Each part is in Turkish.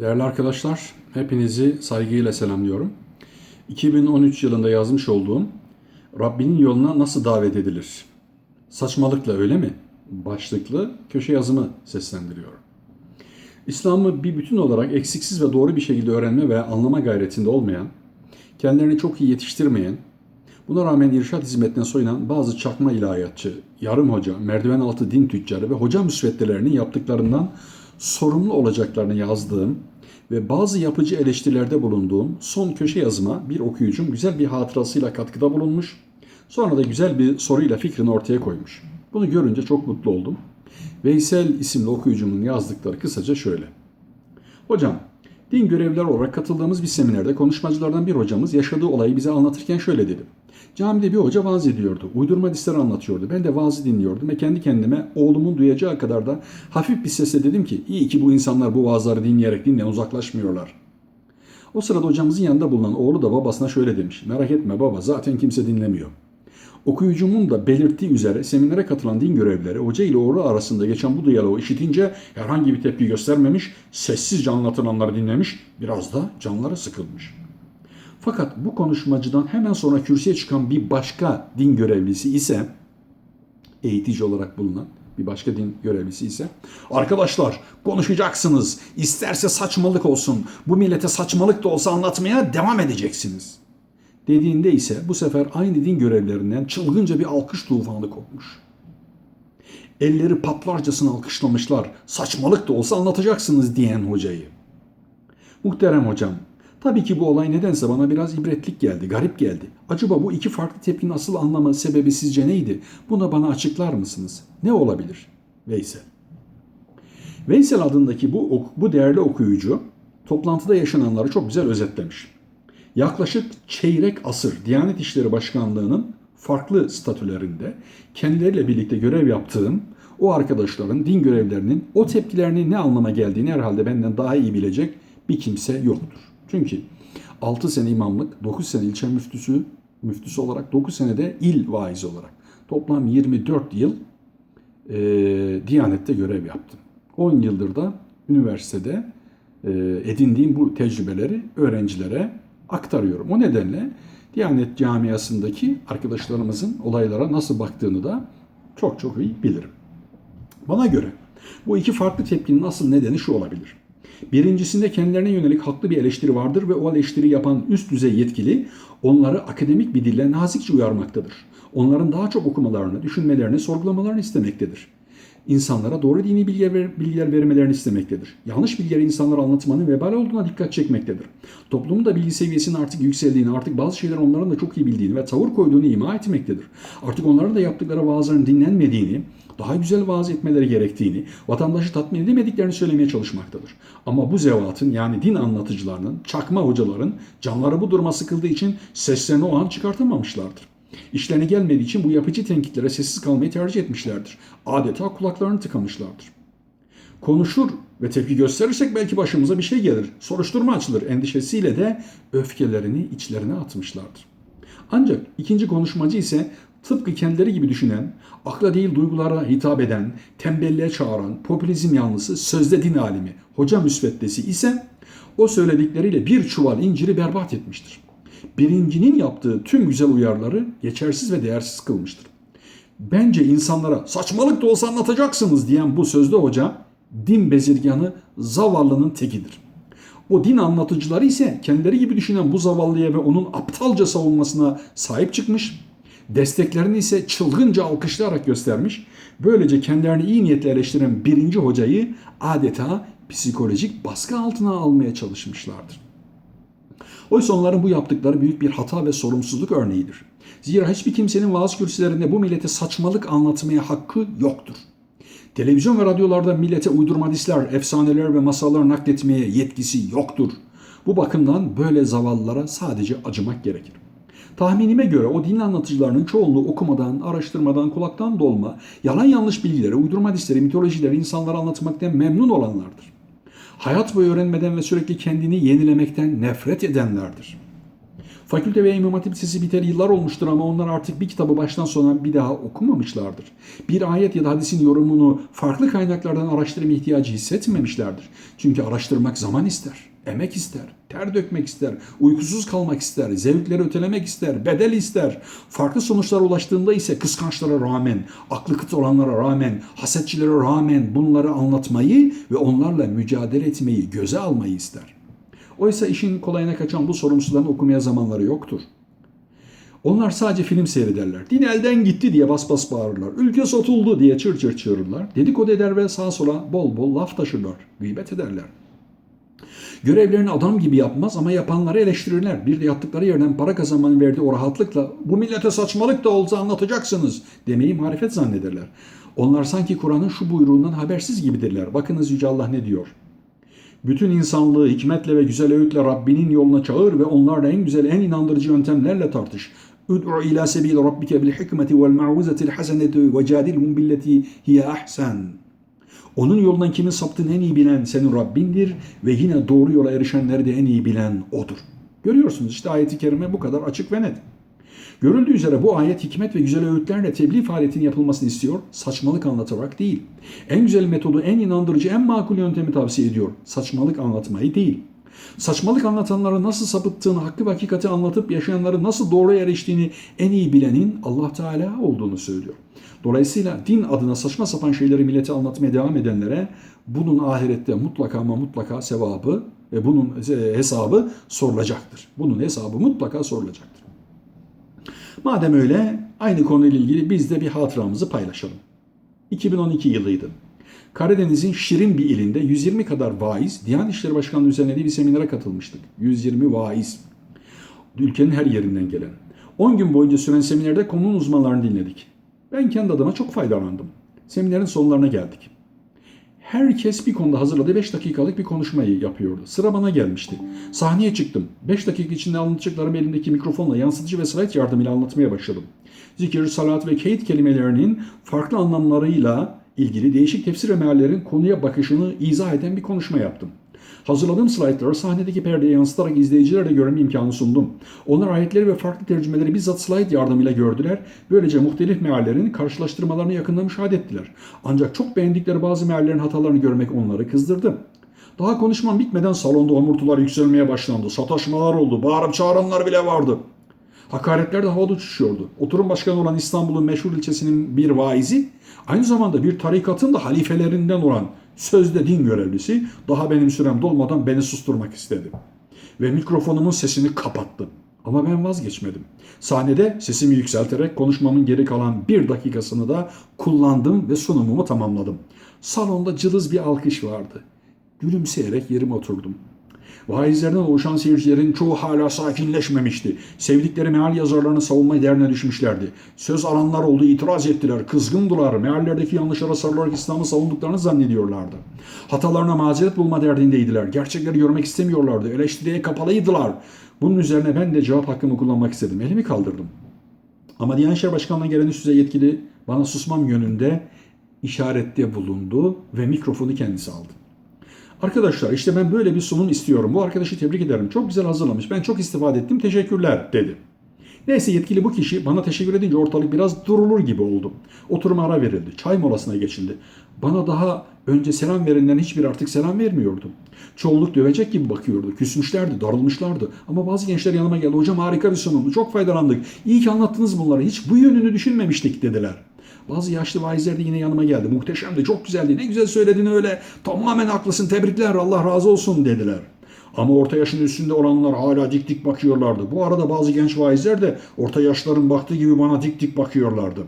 Değerli arkadaşlar, hepinizi saygıyla selamlıyorum. 2013 yılında yazmış olduğum Rabbinin yoluna nasıl davet edilir? Saçmalıkla öyle mi? Başlıklı köşe yazımı seslendiriyorum. İslam'ı bir bütün olarak eksiksiz ve doğru bir şekilde öğrenme ve anlama gayretinde olmayan, kendilerini çok iyi yetiştirmeyen, buna rağmen irşat hizmetine soyunan bazı çakma ilahiyatçı, yarım hoca, merdiven altı din tüccarı ve hoca müsveddelerinin yaptıklarından sorumlu olacaklarını yazdığım ve bazı yapıcı eleştirilerde bulunduğum son köşe yazıma bir okuyucum güzel bir hatırasıyla katkıda bulunmuş. Sonra da güzel bir soruyla fikrini ortaya koymuş. Bunu görünce çok mutlu oldum. Veysel isimli okuyucumun yazdıkları kısaca şöyle. Hocam, din görevliler olarak katıldığımız bir seminerde konuşmacılardan bir hocamız yaşadığı olayı bize anlatırken şöyle dedi. Camide bir hoca vaaz ediyordu. Uydurma hadisleri anlatıyordu. Ben de vaazı dinliyordum ve kendi kendime oğlumun duyacağı kadar da hafif bir sesle dedim ki iyi ki bu insanlar bu vaazları dinleyerek dinden uzaklaşmıyorlar. O sırada hocamızın yanında bulunan oğlu da babasına şöyle demiş. Merak etme baba zaten kimse dinlemiyor. Okuyucumun da belirttiği üzere seminere katılan din görevlileri hoca ile oğlu arasında geçen bu diyaloğu işitince herhangi bir tepki göstermemiş, sessizce anlatılanları dinlemiş, biraz da canları sıkılmış. Fakat bu konuşmacıdan hemen sonra kürsüye çıkan bir başka din görevlisi ise eğitici olarak bulunan bir başka din görevlisi ise arkadaşlar konuşacaksınız. İsterse saçmalık olsun. Bu millete saçmalık da olsa anlatmaya devam edeceksiniz. Dediğinde ise bu sefer aynı din görevlerinden çılgınca bir alkış tufanı kopmuş. Elleri patlarcasına alkışlamışlar. Saçmalık da olsa anlatacaksınız diyen hocayı. Muhterem hocam, Tabii ki bu olay nedense bana biraz ibretlik geldi, garip geldi. Acaba bu iki farklı tepkinin asıl anlamı, sebebi sizce neydi? Bunu bana açıklar mısınız? Ne olabilir? Veysel. Veysel adındaki bu, bu değerli okuyucu toplantıda yaşananları çok güzel özetlemiş. Yaklaşık çeyrek asır Diyanet İşleri Başkanlığı'nın farklı statülerinde kendileriyle birlikte görev yaptığım o arkadaşların, din görevlerinin o tepkilerinin ne anlama geldiğini herhalde benden daha iyi bilecek bir kimse yoktur. Çünkü 6 sene imamlık, 9 sene ilçe müftüsü, müftüsü olarak 9 senede il vaizi olarak toplam 24 yıl e, Diyanet'te görev yaptım. 10 yıldır da üniversitede e, edindiğim bu tecrübeleri öğrencilere aktarıyorum. O nedenle Diyanet camiasındaki arkadaşlarımızın olaylara nasıl baktığını da çok çok iyi bilirim. Bana göre bu iki farklı tepkinin asıl nedeni şu olabilir. Birincisinde kendilerine yönelik haklı bir eleştiri vardır ve o eleştiri yapan üst düzey yetkili onları akademik bir dille nazikçe uyarmaktadır. Onların daha çok okumalarını, düşünmelerini, sorgulamalarını istemektedir. İnsanlara doğru dini bilgiler, ver, bilgiler vermelerini istemektedir. Yanlış bilgileri insanlara anlatmanın vebal olduğuna dikkat çekmektedir. Toplumun da bilgi seviyesinin artık yükseldiğini, artık bazı şeyler onların da çok iyi bildiğini ve tavır koyduğunu ima etmektedir. Artık onların da yaptıkları vaazların dinlenmediğini, daha güzel vaaz etmeleri gerektiğini, vatandaşı tatmin edemediklerini söylemeye çalışmaktadır. Ama bu zevatın yani din anlatıcılarının, çakma hocaların canları bu duruma sıkıldığı için seslerini o an çıkartamamışlardır. İşlerine gelmediği için bu yapıcı tenkitlere sessiz kalmayı tercih etmişlerdir. Adeta kulaklarını tıkamışlardır. Konuşur ve tepki gösterirsek belki başımıza bir şey gelir, soruşturma açılır endişesiyle de öfkelerini içlerine atmışlardır. Ancak ikinci konuşmacı ise tıpkı kendileri gibi düşünen, akla değil duygulara hitap eden, tembelliğe çağıran, popülizm yanlısı sözde din alimi, hoca müsveddesi ise o söyledikleriyle bir çuval inciri berbat etmiştir. Birincinin yaptığı tüm güzel uyarıları geçersiz ve değersiz kılmıştır. Bence insanlara saçmalık da olsa anlatacaksınız diyen bu sözde hoca din bezirganı zavallının tekidir. O din anlatıcıları ise kendileri gibi düşünen bu zavallıya ve onun aptalca savunmasına sahip çıkmış, desteklerini ise çılgınca alkışlayarak göstermiş, böylece kendilerini iyi niyetle eleştiren birinci hocayı adeta psikolojik baskı altına almaya çalışmışlardır. Oysa onların bu yaptıkları büyük bir hata ve sorumsuzluk örneğidir. Zira hiçbir kimsenin vaaz kürsülerinde bu millete saçmalık anlatmaya hakkı yoktur. Televizyon ve radyolarda millete uydurma hadisler, efsaneler ve masallar nakletmeye yetkisi yoktur. Bu bakımdan böyle zavallılara sadece acımak gerekir. Tahminime göre o din anlatıcılarının çoğunluğu okumadan, araştırmadan, kulaktan dolma, yalan yanlış bilgileri, uydurma hadisleri, mitolojileri insanlara anlatmaktan memnun olanlardır. Hayat boyu öğrenmeden ve sürekli kendini yenilemekten nefret edenlerdir. Fakülte ve İmam Hatip Lisesi biteli yıllar olmuştur ama onlar artık bir kitabı baştan sona bir daha okumamışlardır. Bir ayet ya da hadisin yorumunu farklı kaynaklardan araştırma ihtiyacı hissetmemişlerdir. Çünkü araştırmak zaman ister, emek ister, ter dökmek ister, uykusuz kalmak ister, zevkleri ötelemek ister, bedel ister. Farklı sonuçlara ulaştığında ise kıskançlara rağmen, aklı kıt olanlara rağmen, hasetçilere rağmen bunları anlatmayı ve onlarla mücadele etmeyi göze almayı ister. Oysa işin kolayına kaçan bu sorumsuzların okumaya zamanları yoktur. Onlar sadece film seyrederler. Din elden gitti diye bas bas bağırırlar. Ülke satıldı diye çır çır çığırırlar. Dedikodu eder ve sağa sola bol bol laf taşırlar. Gıybet ederler. Görevlerini adam gibi yapmaz ama yapanları eleştirirler. Bir de yattıkları yerden para kazanmanın verdiği o rahatlıkla bu millete saçmalık da olsa anlatacaksınız demeyi marifet zannederler. Onlar sanki Kur'an'ın şu buyruğundan habersiz gibidirler. Bakınız Yüce Allah ne diyor? Bütün insanlığı hikmetle ve güzel öğütle Rabbinin yoluna çağır ve onlarla en güzel, en inandırıcı yöntemlerle tartış. Ud'u ila sebil rabbike bil hikmeti vel ma'uzetil haseneti ve cadilhum billeti hiye ahsen. Onun yolundan kimin saptığını en iyi bilen senin Rabbindir ve yine doğru yola erişenleri de en iyi bilen O'dur. Görüyorsunuz işte ayeti kerime bu kadar açık ve net. Görüldüğü üzere bu ayet hikmet ve güzel öğütlerle tebliğ faaliyetinin yapılmasını istiyor, saçmalık anlatarak değil. En güzel metodu, en inandırıcı, en makul yöntemi tavsiye ediyor. Saçmalık anlatmayı değil. Saçmalık anlatanlara nasıl sapıttığını, hakkı ve hakikati anlatıp yaşayanların nasıl doğru eriştiğini en iyi bilenin Allah Teala olduğunu söylüyor. Dolayısıyla din adına saçma sapan şeyleri millete anlatmaya devam edenlere bunun ahirette mutlaka ama mutlaka sevabı ve bunun hesabı sorulacaktır. Bunun hesabı mutlaka sorulacaktır. Madem öyle aynı konuyla ilgili biz de bir hatıramızı paylaşalım. 2012 yılıydı. Karadeniz'in Şirin bir ilinde 120 kadar vaiz Diyanet İşleri Başkanlığı düzenlediği bir seminere katılmıştık. 120 vaiz. Ülkenin her yerinden gelen. 10 gün boyunca süren seminerde konunun uzmanlarını dinledik. Ben kendi adıma çok faydalandım. Seminerin sonlarına geldik. Herkes bir konuda hazırladığı 5 dakikalık bir konuşmayı yapıyordu. Sıra bana gelmişti. Sahneye çıktım. 5 dakika içinde anlatacaklarımı elimdeki mikrofonla yansıtıcı ve slide yardımıyla anlatmaya başladım. Zikir, salat ve keyit kelimelerinin farklı anlamlarıyla ilgili değişik tefsir ve meallerin konuya bakışını izah eden bir konuşma yaptım. Hazırladığım slaytları sahnedeki perdeye yansıtarak izleyicilerle görme imkanı sundum. Onlar ayetleri ve farklı tercümeleri bizzat slayt yardımıyla gördüler. Böylece muhtelif meallerin karşılaştırmalarını yakından müşahede ettiler. Ancak çok beğendikleri bazı meallerin hatalarını görmek onları kızdırdı. Daha konuşmam bitmeden salonda omurtular yükselmeye başlandı. Sataşmalar oldu. Bağırıp çağıranlar bile vardı. Hakaretler de havada uçuşuyordu. Oturum başkanı olan İstanbul'un meşhur ilçesinin bir vaizi, aynı zamanda bir tarikatın da halifelerinden olan sözde din görevlisi daha benim sürem dolmadan beni susturmak istedi. Ve mikrofonumun sesini kapattı. Ama ben vazgeçmedim. Sahnede sesimi yükselterek konuşmamın geri kalan bir dakikasını da kullandım ve sunumumu tamamladım. Salonda cılız bir alkış vardı. Gülümseyerek yerime oturdum. Vaizlerden oluşan seyircilerin çoğu hala sakinleşmemişti. Sevdikleri meal yazarlarını savunma derdine düşmüşlerdi. Söz alanlar oldu, itiraz ettiler, kızgındılar. Meallerdeki yanlışlara sarılarak İslam'ı savunduklarını zannediyorlardı. Hatalarına mazeret bulma derdindeydiler. Gerçekleri görmek istemiyorlardı. Eleştiriye kapalıydılar. Bunun üzerine ben de cevap hakkımı kullanmak istedim. Elimi kaldırdım. Ama Diyanet İşleri Başkanlığı'na gelen üst düzey yetkili bana susmam yönünde işarette bulundu ve mikrofonu kendisi aldı. Arkadaşlar işte ben böyle bir sunum istiyorum. Bu arkadaşı tebrik ederim. Çok güzel hazırlamış. Ben çok istifade ettim. Teşekkürler dedi. Neyse yetkili bu kişi bana teşekkür edince ortalık biraz durulur gibi oldu. Oturuma ara verildi. Çay molasına geçildi. Bana daha önce selam verenlerin hiçbir artık selam vermiyordu. Çoğunluk dövecek gibi bakıyordu. Küsmüşlerdi, darılmışlardı. Ama bazı gençler yanıma geldi. Hocam harika bir sunumdu. Çok faydalandık. İyi ki anlattınız bunları. Hiç bu yönünü düşünmemiştik dediler. Bazı yaşlı vaizler de yine yanıma geldi. Muhteşemdi, çok güzeldi. Ne güzel söyledin öyle. Tamamen haklısın, tebrikler, Allah razı olsun dediler. Ama orta yaşın üstünde olanlar hala dik dik bakıyorlardı. Bu arada bazı genç vaizler de orta yaşların baktığı gibi bana dik dik bakıyorlardı.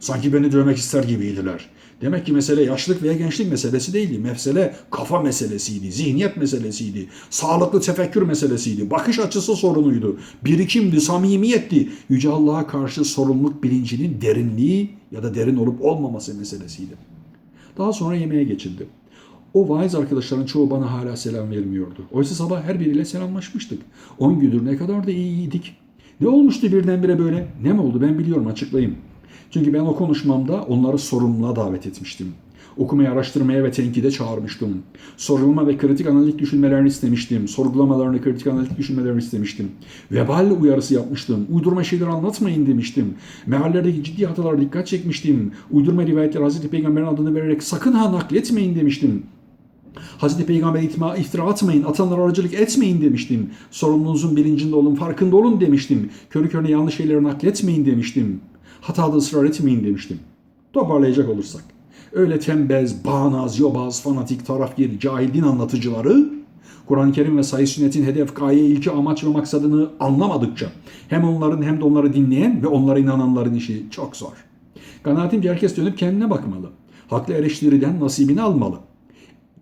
Sanki beni dövmek ister gibiydiler. Demek ki mesele yaşlık veya gençlik meselesi değildi. Mesele kafa meselesiydi, zihniyet meselesiydi, sağlıklı tefekkür meselesiydi, bakış açısı sorunuydu, birikimdi, samimiyetti. Yüce Allah'a karşı sorumluluk bilincinin derinliği ya da derin olup olmaması meselesiydi. Daha sonra yemeğe geçildi. O vaiz arkadaşların çoğu bana hala selam vermiyordu. Oysa sabah her biriyle selamlaşmıştık. 10 gündür ne kadar da iyiydik. Ne olmuştu birdenbire böyle? Ne mi oldu ben biliyorum açıklayayım. Çünkü ben o konuşmamda onları sorumluluğa davet etmiştim. Okumaya, araştırmaya ve tenkide çağırmıştım. Sorulma ve kritik analitik düşünmelerini istemiştim. Sorgulamalarını, kritik analitik düşünmelerini istemiştim. Vebal uyarısı yapmıştım. Uydurma şeyler anlatmayın demiştim. Meallerdeki ciddi hatalara dikkat çekmiştim. Uydurma rivayetler Hazreti Peygamber'in adını vererek sakın ha nakletmeyin demiştim. Hazreti Peygamber itma, iftira atmayın, atanlara aracılık etmeyin demiştim. Sorumluluğunuzun bilincinde olun, farkında olun demiştim. Körü körüne yanlış şeyleri nakletmeyin demiştim. Hatada ısrar etmeyin demiştim. Toparlayacak olursak. Öyle tembez, bağnaz, yobaz, fanatik, tarafgir, cahil din anlatıcıları Kur'an-ı Kerim ve sahih sünnetin hedef, gaye, ilki, amaç ve maksadını anlamadıkça hem onların hem de onları dinleyen ve onlara inananların işi çok zor. Kanaatimce herkes dönüp kendine bakmalı. Haklı eleştiriden nasibini almalı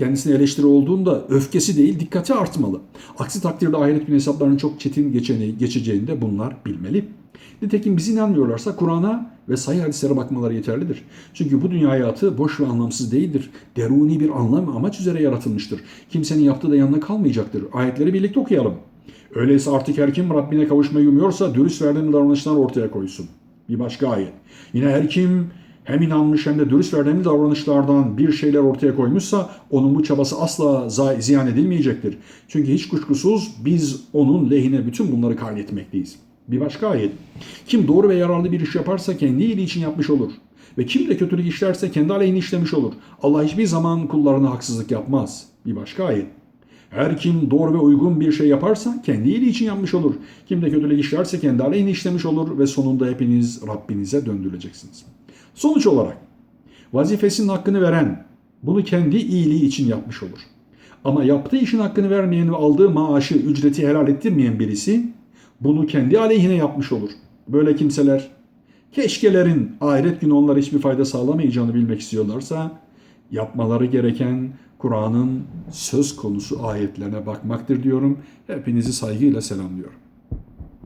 kendisine eleştiri olduğunda öfkesi değil dikkati artmalı. Aksi takdirde ahiret günü hesaplarının çok çetin geçeni, geçeceğini de bunlar bilmeli. Nitekim biz inanmıyorlarsa Kur'an'a ve sahih hadislere bakmaları yeterlidir. Çünkü bu dünya hayatı boş ve anlamsız değildir. Deruni bir anlam ve amaç üzere yaratılmıştır. Kimsenin yaptığı da yanına kalmayacaktır. Ayetleri birlikte okuyalım. Öyleyse artık her kim Rabbine kavuşmayı umuyorsa dürüst verdiğim davranışlar ortaya koysun. Bir başka ayet. Yine her kim hem inanmış hem de dürüst verdiğimiz davranışlardan bir şeyler ortaya koymuşsa onun bu çabası asla ziyan edilmeyecektir. Çünkü hiç kuşkusuz biz onun lehine bütün bunları kaydetmekteyiz. Bir başka ayet. Kim doğru ve yararlı bir iş yaparsa kendi iyiliği için yapmış olur. Ve kim de kötülük işlerse kendi aleyhine işlemiş olur. Allah hiçbir zaman kullarına haksızlık yapmaz. Bir başka ayet. Her kim doğru ve uygun bir şey yaparsa kendi iyiliği için yapmış olur. Kim de kötülük işlerse kendi aleyhine işlemiş olur ve sonunda hepiniz Rabbinize döndürüleceksiniz. Sonuç olarak vazifesinin hakkını veren bunu kendi iyiliği için yapmış olur. Ama yaptığı işin hakkını vermeyen ve aldığı maaşı, ücreti helal ettirmeyen birisi bunu kendi aleyhine yapmış olur. Böyle kimseler keşkelerin ahiret günü onlara hiçbir fayda sağlamayacağını bilmek istiyorlarsa yapmaları gereken Kur'an'ın söz konusu ayetlerine bakmaktır diyorum. Hepinizi saygıyla selamlıyorum.